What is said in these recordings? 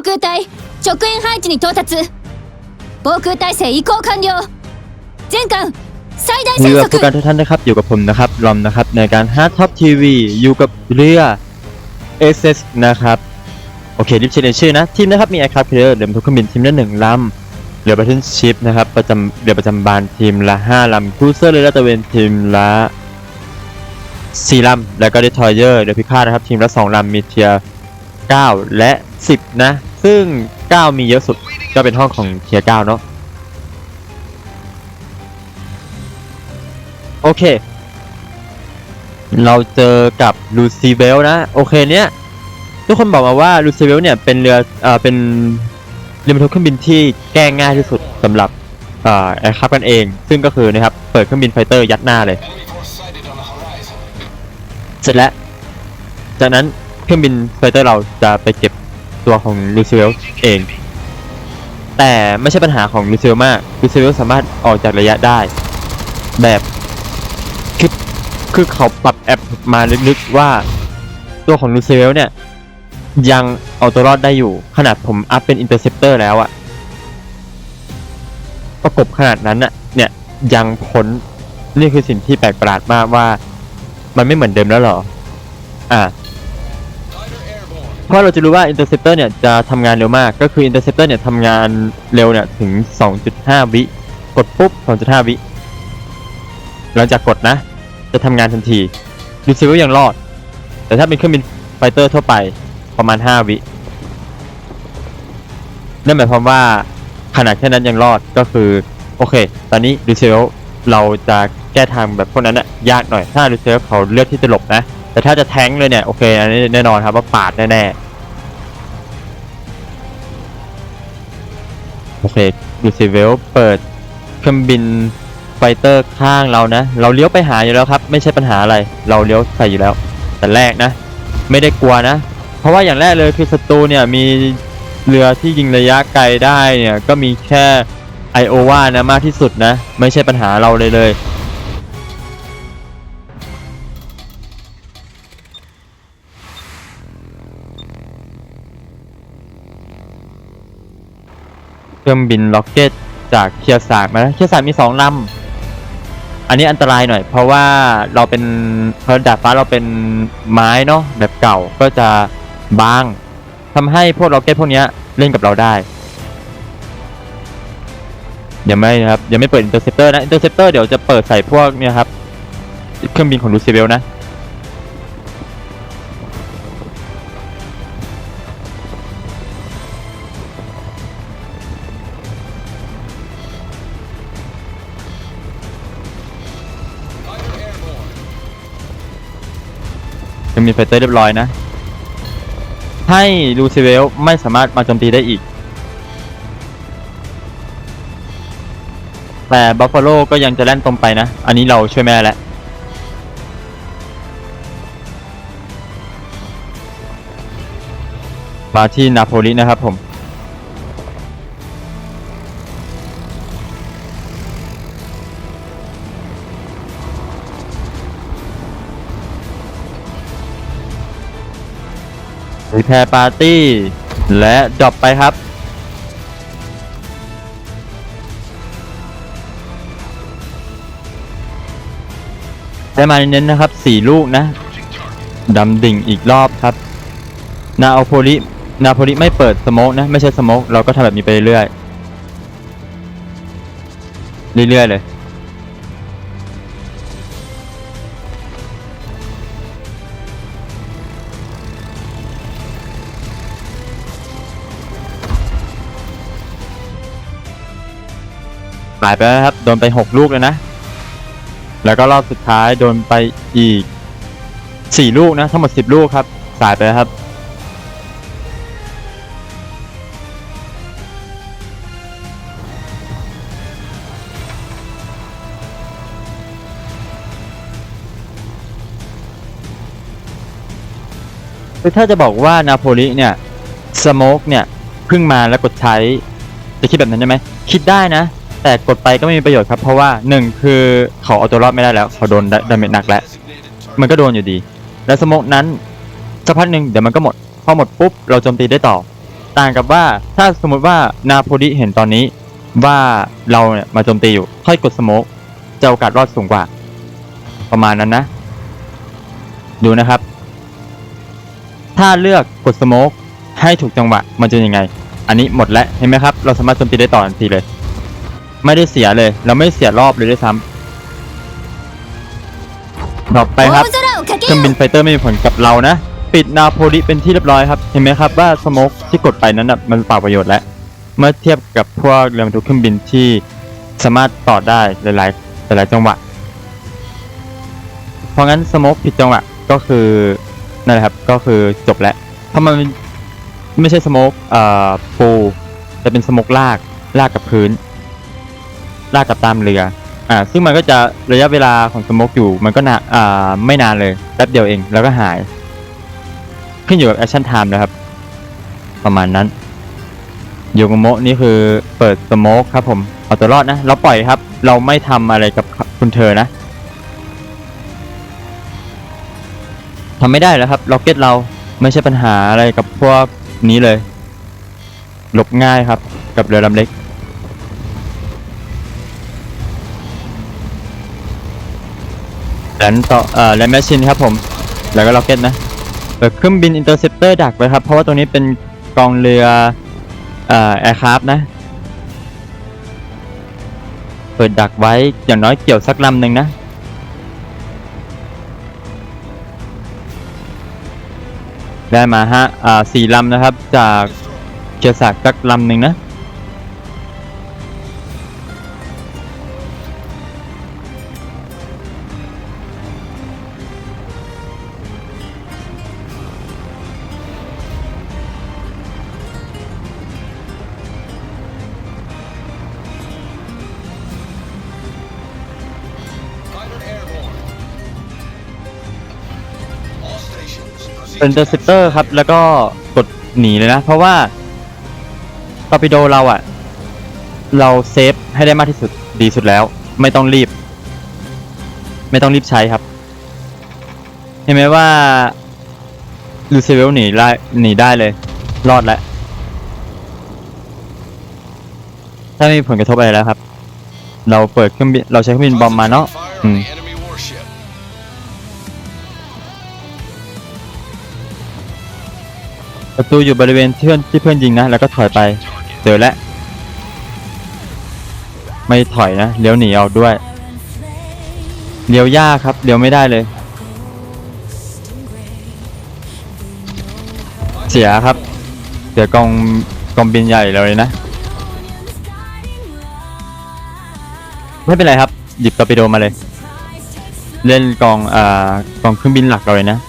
空隊直縁配置に到達防空体制移行完了全艦最大 เรือ 戦 ผู้การ 速 ทุกท่านนะครับอยู่กับผมนะครับลอมนะครับในการ Hard Top TV อยู่กับเรือ SS นะครับโอเครีบเช็คชื่อนะทีมนะครับมี Aircraft Carrier เดิมทุกเครื่องบินทีมละหนึ่งลำเรือ Battle Ship นะครับประจำเรือประจำบานทีมละ5ลำครูเซอร์เรือลาดตระเวนทีมละ4ลำแล้วก็ Destroyer เรือพิฆาตนะครับทีมละ2ลำมีเทียร์9และ 10 นะ ซึ่ง 9 มีเยอะสุดก็เป็นห้องของเทียร์9เนาะโอเค เราเจอกับลูซิเวลนะ โอเคเนี้ยทุกคนบอกมาว่าลูซิเวลเนี่ยเป็นเรือเอ่อเป็นเรือบรรทุกเครื่องบินที่แก้ง่ายที่สุดสำหรับเอ่อแอร์คราฟกันเอง ซึ่งก็คือนะครับเปิดเครื่องบินไฟเตอร์ยัดหน้าเลย เสร็จแล้ว จากนั้นเครื่องบินไฟเตอร์เราจะไปเก็บ ตัวของลูซิเวลเอง แต่ไม่ใช่ปัญหาของลูซิเวลมากลูซิเวลสามารถออกจากระยะได้ แบบคือคือเขาปรับแอปมาลึกๆว่า ตัวของลูซิเวลเนี่ย ยังเอาตัวรอดได้อยู่ ขนาดผมอัพเป็นอินเตอร์เซปเตอร์แล้วอะประกบขนาดนั้นอะเนี่ยยังพ้นนี่คือสิ่งที่แปลกประหลาดมากว่า มันไม่เหมือนเดิมแล้วหรอ อ่า เพราะเราจะรู้ว่า Interceptor เนี่ยจะทำงานเร็วมาก ก็คือ Interceptor เนี่ยทำงานเร็วเนี่ยถึง 2.5 วิ กดปุ๊บ 2.5 วิ หลังจากกดนะ จะทำงานทันทีดูซิว่ายังรอด แต่ถ้าเป็นเครื่องบินไฟเตอร์ทั่วไปประมาณ 5 วินั่นหมายความว่าขนาดแค่นั้นยังรอดก็คือ โอเค ตอนนี้ดูซิลเราจะแก้ทางแบบพวกนั้นอะยากหน่อย ถ้าดูซิลเขาเลือกที่จะหลบนะ แต่ถ้าจะแท้งเลยเนี่ยโอเคอันนี้แน่นอนครับว่าปาดแน่ๆโอเคดูซิเวลเปิดเครื่องบินไฟเตอร์ข้างเรานะ เราเลี้ยวไปหาอยู่แล้วครับ ไม่ใช่ปัญหาอะไร เราเลี้ยวใส่อยู่แล้ว แต่แรกนะ ไม่ได้กลัวนะ เพราะว่าอย่างแรกเลยคือศัตรูเนี่ยมีเรือที่ยิงระยะไกลได้เนี่ยก็มีแค่ไอโอวานะมากที่สุดนะ ไม่ใช่ปัญหาเราเลยเลย เครื่องบินล็อกเก็ตจากเคียร์สามมาแล้วเคียร์สามมีสองลำอันนี้อันตรายหน่อย เพราะว่าเราเป็นเพราะดาดฟ้าเราเป็นไม้เนาะแบบเก่าก็จะบางทำให้พวกล็อกเก็ตพวกนี้เล่นกับเราได้ยังไม่นะครับยังไม่เปิดอินเตอร์เซปเตอร์นะอินเตอร์เซปเตอร์เดี๋ยวจะเปิดใส่พวกเนี่ยครับเครื่องบินของลูซิเบลนะ ยังมีไฟเตอร์เรียบร้อยนะ ให้ลูซิเวลไม่สามารถมาโจมตีได้อีก แต่บัฟฟาโลก็ยังจะแล่นตรงไปนะ อันนี้เราช่วยแม่แล้วมาที่นาโปลีนะครับผม รีแพร์ปาร์ตี้ และดรอปไปครับ ได้มาเน้นนะครับสี่ลูกนะดำดิ่งอีกรอบครับ นาโอโพลินาโพลิไม่เปิดสโมกนะ ไม่ใช่สโมกเราก็ทำแบบนี้ไปเรื่อย เรื่อยๆเลย หายไปแล้วครับ โดนไปหกลูกเลยนะ แล้วก็รอบสุดท้ายโดนไปอีกสี่ลูกนะ ทั้งหมดสิบลูกครับ สายไปแล้วครับ คือถ้าจะบอกว่านาโปลิเนี่ย สโมกเนี่ย เพิ่งมาแล้วกดใช้ จะคิดแบบนั้นใช่ไหม คิดได้นะ แต่กดไปก็ไม่มีประโยชน์ครับ เพราะว่าหนึ่งคือเขาเอาตัวรอดไม่ได้แล้ว เขาโดนดาเมจหนักแล้ว มันก็โดนอยู่ดี แล้วสโมกนั้นสักพักหนึ่งเดี๋ยวมันก็หมด พอหมดปุ๊บเราโจมตีได้ต่อ ต่างกับว่าถ้าสมมติว่านาโพลิเห็นตอนนี้ว่าเราเนี่ยมาโจมตีอยู่ ค่อยกดสโมกจะโอกาสรอดสูงกว่า ประมาณนั้นนะ ดูนะครับ ถ้าเลือกกดสโมกให้ถูกจังหวะมันจะยังไง อันนี้หมดแล้วเห็นไหมครับ เราสามารถโจมตีได้ต่อทันทีเลย ไม่ได้เสียเลย เราไม่เสียรอบเลยด้วยซ้ำต่อไปครับเครื่องบินไฟเตอร์ไม่มีผลกับเรานะ ปิดนาโพลิเป็นที่เรียบร้อยครับ เห็นไหมครับว่าสโมกที่กดไปนั้นนะมันเปล่าประโยชน์แล้วเมื่อเทียบกับพวกเรือบรรทุกเครื่องบินที่สามารถต่อได้หลายๆหลายๆจังหวะ เพราะงั้นสโมกผิดจังหวะก็คือนั่นแหละครับก็คือจบแล้วเพราะมันไม่ใช่สโมกเอ่อปูแต่เป็นสโมกลากลากกับพื้น ลากกับตามเรือ อ่า ซึ่งมันก็จะระยะเวลาของสโมกอยู่ มันก็นาอ่า ไม่นานเลย แป๊บเดียวเอง แล้วก็หาย ขึ้นอยู่กับแอคชั่นไทม์นะครับ ประมาณนั้นโยกโมะนี่คือเปิดสโมกครับผม เอาตัวรอดนะ เราปล่อยครับ เราไม่ทำอะไรกับคุณเธอนะทำไม่ได้แล้วครับล็อกเก็ตเราไม่ใช่ปัญหาอะไรกับพวกนี้เลย หลบง่ายครับ กับเรือลำเล็ก แลนต่อเอ่อแลนแมชชินครับผม แล้วก็ล็อกเก็ตนะเปิดเครื่องบินอินเตอร์เซปเตอร์ดักไว้ครับ เพราะว่าตรงนี้เป็นกองเรือเอ่อแอร์คราฟนะ เปิดดักไว้อย่างน้อยเกี่ยวสักลำหนึ่งนะ ได้มาฮะอ่าสี่ลำนะครับ จากเกียร์ศักสักลำหนึ่งนะ เป็นเดอร์เซปเตอร์ครับ แล้วก็กดหนีเลยนะ เพราะว่าตอร์ปิโดเราอะเราเซฟให้ได้มากที่สุดดีสุดแล้ว ไม่ต้องรีบ ไม่ต้องรีบใช้ครับ เห็นไหมว่าลูซิเวลหนีได้หนีได้เลย รอดแล้วถ้าไม่มีผลกระทบอะไรแล้วครับ เราเปิดเครื่องบินเราใช้เครื่องบินบอมมาเนาะอืม ประตูอยู่บริเวณที่เพื่อนที่เพื่อนยิงนะ แล้วก็ถอยไป เจอแล้ว ไม่ถอยนะ เลี้ยวหนีเอาด้วย เลี้ยวยากครับ เลี้ยวไม่ได้เลย เสียครับ เสียกองกองบินใหญ่เลยนะ ไม่เป็นไรครับ หยิบตอร์ปิโดมาเลย เล่นกองอ่ากองเครื่องบินหลักเราเลยนะ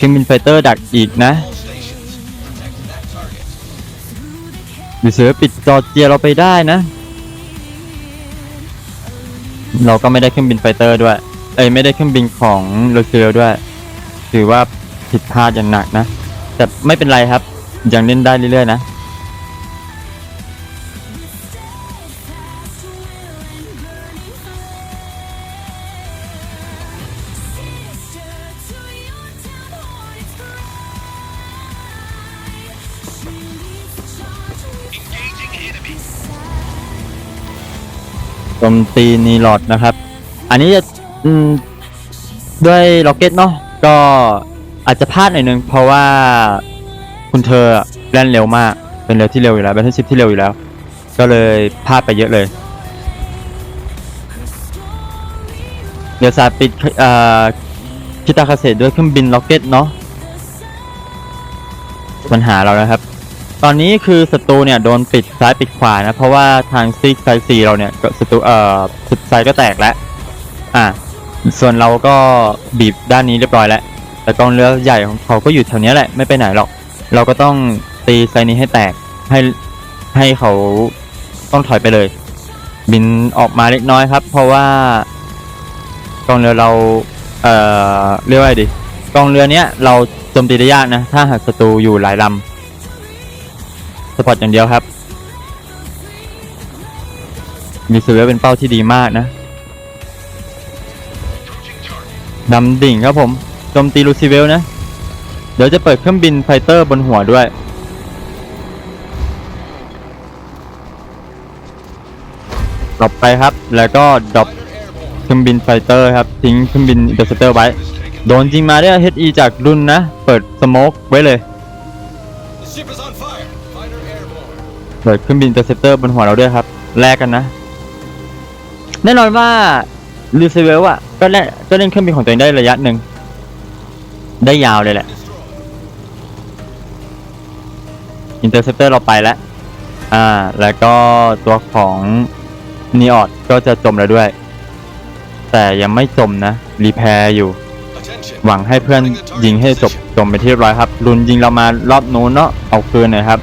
ครื่องบินไฟเตอร์ดักอีกนะหรือเสือปิดจอเจียเราไปได้นะ เราก็ไม่ได้เครื่องบินไฟเตอร์ด้วย เอ้ยไม่ได้เครื่องบินของโรเซลด้วย ถือว่าผิดพลาดอย่างหนักนะ แต่ไม่เป็นไรครับ ยังเล่นได้เรื่อยๆนะ โจมตีนีลอดนะครับ อันนี้จะด้วยล็อกเก็ตเนาะก็อาจจะพลาดหน่อยนึง เพราะว่าคุณเธอแล่นเร็วมาก เป็นเรือที่เร็วอยู่แล้วเป็นชิปที่เร็วอยู่แล้ว ก็เลยพลาดไปเยอะเลย เดี๋ยวสาปิดคิตาคาเซด้วยเครื่องบินล็อกเก็ตเนาะปัญหาเรานะครับ ตอนนี้คือศัตรูเนี่ยโดนปิดซ้ายปิดขวานะเพราะว่าทางซีกไซซีเราเนี่ยก็ศัตรูเอ่อสุดไซก็แตกแล้วอะส่วนเราก็บีบด้านนี้เรียบร้อยแล้วแต่กองเรือใหญ่ของเขาก็อยู่แถวนี้แหละไม่ไปไหนหรอก เราก็ต้องตีไซนี้ให้แตกให้ให้เขาต้องถอยไปเลย บินออกมาเล็กน้อยครับ เพราะว่ากองเรือเราเอ่อเรียกว่าดีกองเรือเนี้ยเราโจมตีได้ยากนะ ถ้าหากศัตรูอยู่หลายลำ สปอร์ตอย่างเดียวครับ มีซูเวลเป็นเป้าที่ดีมากนะดำดิ่งครับผมโจมตีลูซิเวลนะ เดี๋ยวจะเปิดเครื่องบินไฟเตอร์บนหัวด้วย ดรอปไปครับ แล้วก็ดรอปเครื่องบินไฟเตอร์ครับ ทิ้งเครื่องบินอินเตอร์เซปเตอร์ไว้ โดนจริงมาด้วย HE จากรุ่นนะ เปิดสโมกไว้เลย เปิดเครื่องบินเตอร์เซปเตอร์บนหัวเราด้วยครับ แลกกันนะ แน่นอนว่าลูซิเวลอะก็เล่นก็เล่นเครื่องบินของตัวเองได้ระยะหนึ่ง ได้ยาวเลยแหละ อินเตอร์เซปเตอร์เราไปแล้ว อ่า แล้วก็ตัวของนีออดก็จะจมแล้วด้วย แต่ยังไม่จมนะ รีแพร์อยู่ หวังให้เพื่อนยิงให้จบจมไปที่เรียบร้อยครับ รุนยิงเรามารอบนู้นเนาะ เอาคืนหน่อยครับ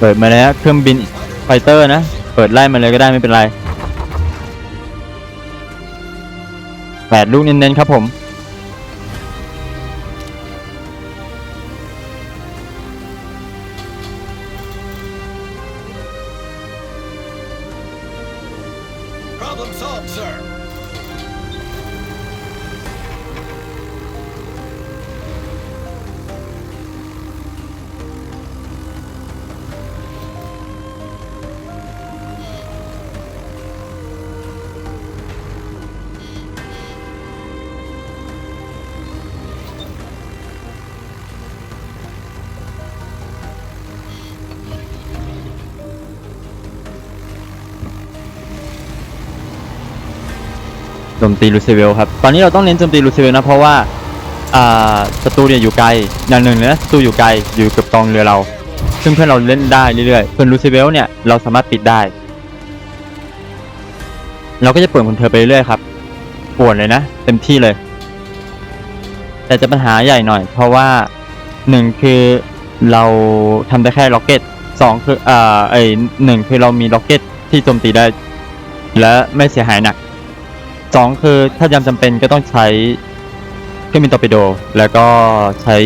เปิดมาแล้วเครื่องบินไฟเตอร์นะ เปิดไล่มาเลยก็ได้ไม่เป็นไรแปดลูกเน้นๆครับผม โจมตีลูซิเวลครับ ตอนนี้เราต้องเน้นโจมตีลูซิเวลนะ เพราะว่าศัตรูเนี่ยอยู่ไกล อย่างหนึ่งเลยนะศัตรูอยู่ไกล อยู่กับกองเรือเรา ซึ่งเพื่อนเราเล่นได้เรื่อยๆ ส่วนลูซิเวลเนี่ยเราสามารถปิดได้ เราก็จะเปิดคนเธอไปเรื่อยๆครับปวนเลยนะ เต็มที่เลย แต่จะปัญหาใหญ่หน่อย เพราะว่าหนึ่งคือเราทำได้แค่ล็อกเก็ตสองคืออ่าไอหนึ่งคือเรามีล็อกเก็ตที่โจมตีได้ และไม่เสียหายหนัก สองคือถ้ายามจำเป็นก็ต้องใช้เครื่องบินตอร์ปิโด แล้วก็ใช้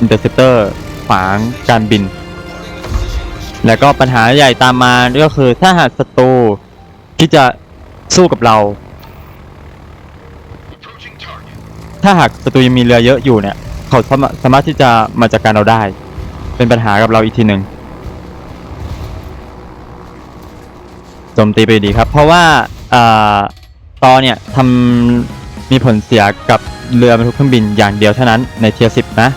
อินเตอร์เซปเตอร์ขวางการบิน แล้วก็ปัญหาใหญ่ตามมาก็คือถ้าหากศัตรูที่จะสู้กับเรา ถ้าหากศัตรูยังมีเรือเยอะอยู่เนี่ย เขาสามารถสามารถที่จะมาจัดการเราได้ เป็นปัญหากับเราอีกทีหนึ่งโจมตีไปดีครับ เพราะว่าอ่า ตอเนี่ยทำมีผลเสียกับเรือบรรทุกเครื่องบินอย่างเดียวเท่านั้นในเทียร์สิบนะ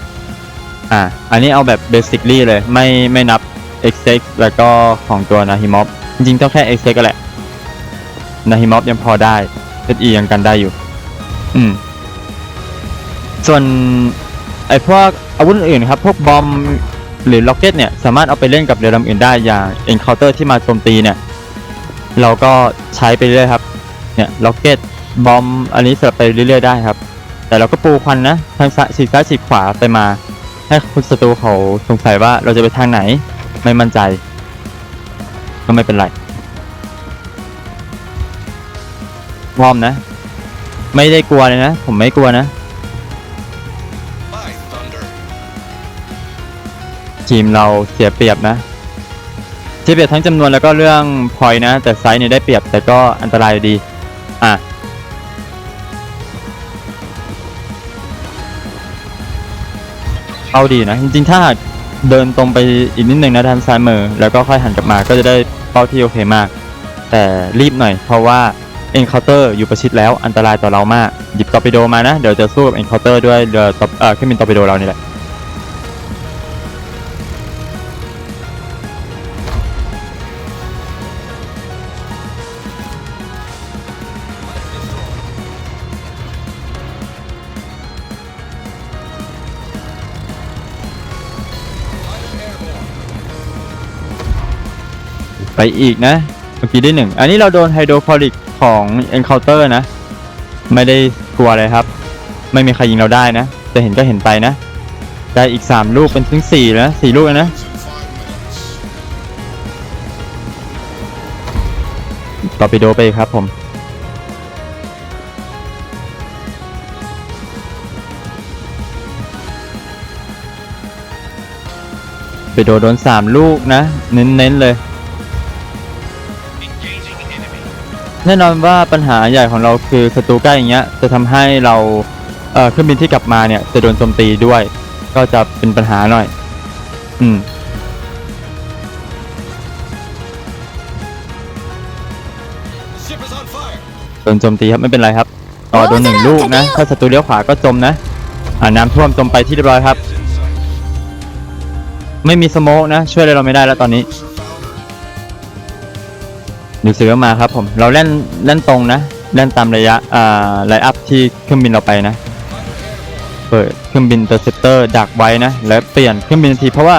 อ่า อันนี้เอาแบบเบสิคลี่เลยไม่ไม่นับ x x แล้วก็ของตัวนาฮิมอฟจริงๆต้องแค่ x x ก็แหละนาฮิมอฟยังพอได้ SE ยังกันได้อยู่ อืม ส่วนไอพวกอาวุธอื่นครับ พวกบอมหรือล็อกเก็ตเนี่ย สามารถเอาไปเล่นกับเรือลำอื่นได้อย่าง Encounter ที่มาโจมตีเนี่ย เราก็ใช้ไปเรื่อยครับ เนี่ยล็อกเก็ตบอมอันนี้สลับไปเรื่อยๆได้ครับ แต่เราก็ปูควันนะทางซ้ายฉีซ้ายฉีขวาไปมา ให้คุณศัตรูเขาสงสัยว่าเราจะไปทางไหนไม่มั่นใจ ก็ไม่เป็นไรวอมนะ ไม่ได้กลัวเลยนะ ผมไม่กลัวนะทีมเราเสียเปรียบนะเสียเปรียบทั้งจำนวนแล้วก็เรื่องพอยนะ แต่ไซส์เนี่ยได้เปรียบแต่ก็อันตรายดี เอาดีนะ จริงๆ ถ้าเดินตรงไปอีกนิดหนึ่งนะทางซ้ายมือ แล้วก็ค่อยหันกลับมาก็จะได้เป้าที่โอเคมาก แต่รีบหน่อยเพราะว่า Encounter อยู่ประชิดแล้วอันตรายต่อเรามาก หยิบตอร์ปิโดมานะ เดี๋ยวจะสู้กับ Encounter ด้วยเรือตอเอ่อเครื่องบินตอร์ปิโดเรานี่แหละ ไปอีกนะ เมื่อกี้ได้หนึ่งอันนี้เราโดนไฮโดรคลอริกของ Encounter นะ ไม่ได้กลัวอะไรครับ ไม่มีใครยิงเราได้นะ จะเห็นก็เห็นไปนะ ได้อีก 3 ลูกเป็นถึง4แล้วนะ4ลูกแล้วนะ ต่อไปโดไปครับผมไปโดโดนสามลูกนะ เน้นๆเลย แน่นอนว่าปัญหาใหญ่ของเราคือศัตรูใกล้อย่างเงี้ยจะทำให้เราเอ่อเครื่องบินที่กลับมาเนี่ยจะโดนโจมตีด้วย ก็จะเป็นปัญหาหน่อย อืม The ship is on fire. โดนโจมตีครับไม่เป็นไรครับต่อโดนหนึ่งลูกนะ ถ้าศัตรูเลี้ยวขวาก็จมนะ อ่าน้ำท่วมจมไปที่เรียบร้อยครับ ไม่มีสโมกนะ ช่วยอะไรเราไม่ได้แล้วตอนนี้ ดูเสือมาครับผม เราเล่นเล่นตรงนะเล่นตามระยะอ่าไลอัพที่เครื่องบินเราไปนะ เปิดเครื่องบินเตอร์เซปเตอร์ดักไว้นะ แล้วเปลี่ยนเครื่องบินทันทีเพราะว่า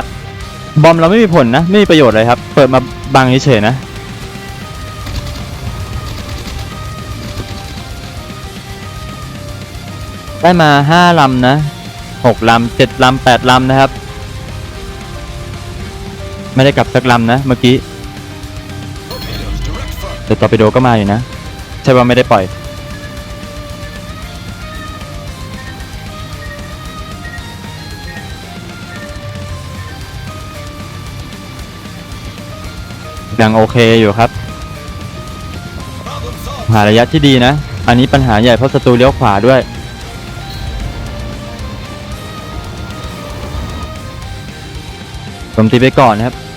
บอมเราไม่มีผลนะ ไม่มีประโยชน์เลยครับ เปิดมาบังเฉยๆนะได้มาห้าลำนะหกลำเจ็ดลำแปดลำนะครับ ไม่ได้กลับสักลำนะ เมื่อกี้ แต่ตอร์ปิโดก็มาอยู่นะ ใช่ว่าไม่ได้ปล่อย ยังโอเคอยู่ครับ หาระยะที่ดีนะ อันนี้ปัญหาใหญ่เพราะศัตรูเลี้ยวขวาด้วยผมตีไปก่อนนะครับ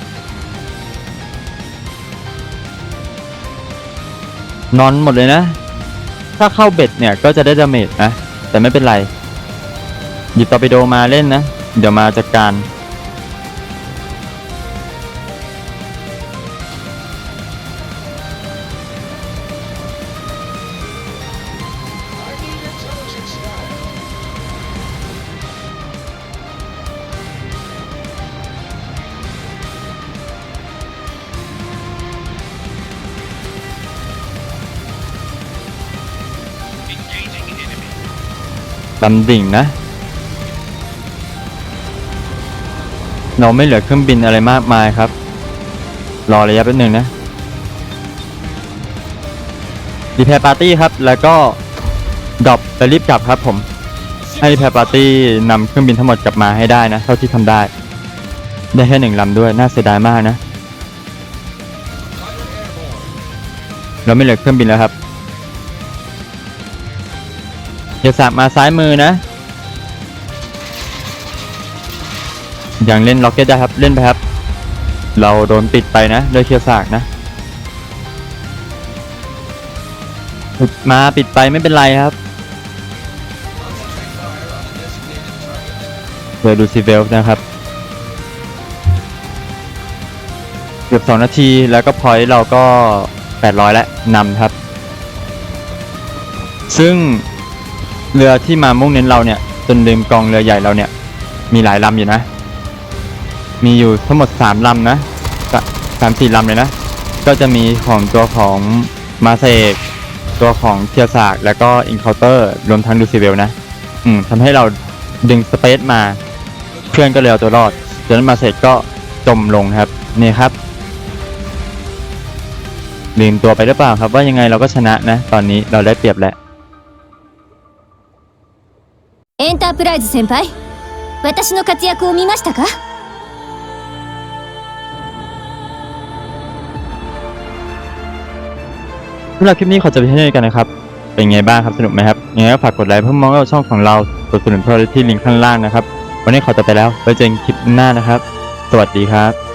นอนหมดเลยนะ ถ้าเข้าเบ็ดเนี่ยก็จะได้ดาเมจนะ แต่ไม่เป็นไร หยิบตอร์ปิโดมาเล่นนะ เดี๋ยวมาจัดการ ลำดิ่งนะ เราไม่เหลือเครื่องบินอะไรมากมายครับ รอระยะแป๊บหนึ่งนะรีแพร์ปาร์ตี้ครับ แล้วก็ดรอปแล้วรีบกลับครับผม ให้รีแพร์ปาร์ตี้นำเครื่องบินทั้งหมดกลับมาให้ได้นะ เท่าที่ทำได้ ได้แค่หนึ่งลำด้วย น่าเสียดายมากนะ เราไม่เหลือเครื่องบินแล้วครับ เดี๋ยวสามมาซ้ายมือนะ อยังเล่นล็อกเก็ตได้ครับ เล่นไปครับ เราโดนปิดไปนะด้วยเคียวสากนะปิดมาปิดไปไม่เป็นไรครับเดี๋ยวดูซีเวลนะครับ เกือบสองนาทีแล้วก็พอยต์เราก็ 800 แล้วนำครับ ซึ่ง เรือที่มามุ่งเน้นเราเนี่ย จนลืมกองเรือใหญ่เราเนี่ย มีหลายลำอยู่นะ มีอยู่ทั้งหมด3ลำนะสะสามสี่ลำเลยนะ ก็จะมีของตัวของมาเซกตัวของเทียสากแล้วก็อินเคาน์เตอร์รวมทั้งดูซิเวลนะ อืมทำให้เราดึงสเปซมา เพื่อนก็เลยเอาตัวรอดจากนั้นมาเสร็จก็จมลงครับ นี่ครับลืมตัวไปหรือเปล่าครับว่ายังไงเราก็ชนะนะ ตอนนี้เราได้เปรียบแล้ว エンタープライズ先輩私の活躍を見ましたかสำหรับคลิปนี้ขอจบเพียงเท่านี้กันนะครับ เป็นไงบ้างครับสนุกไหมครับยังไงก็ฝากกดไลค์เพื่อมองเข้าช่องของเรากดสนับสนุนเพราะที่ลิงก์ข้างล่างนะครับ วันนี้ขอจะไปแล้วไว้เจอกันคลิปหน้านะครับ สวัสดีครับ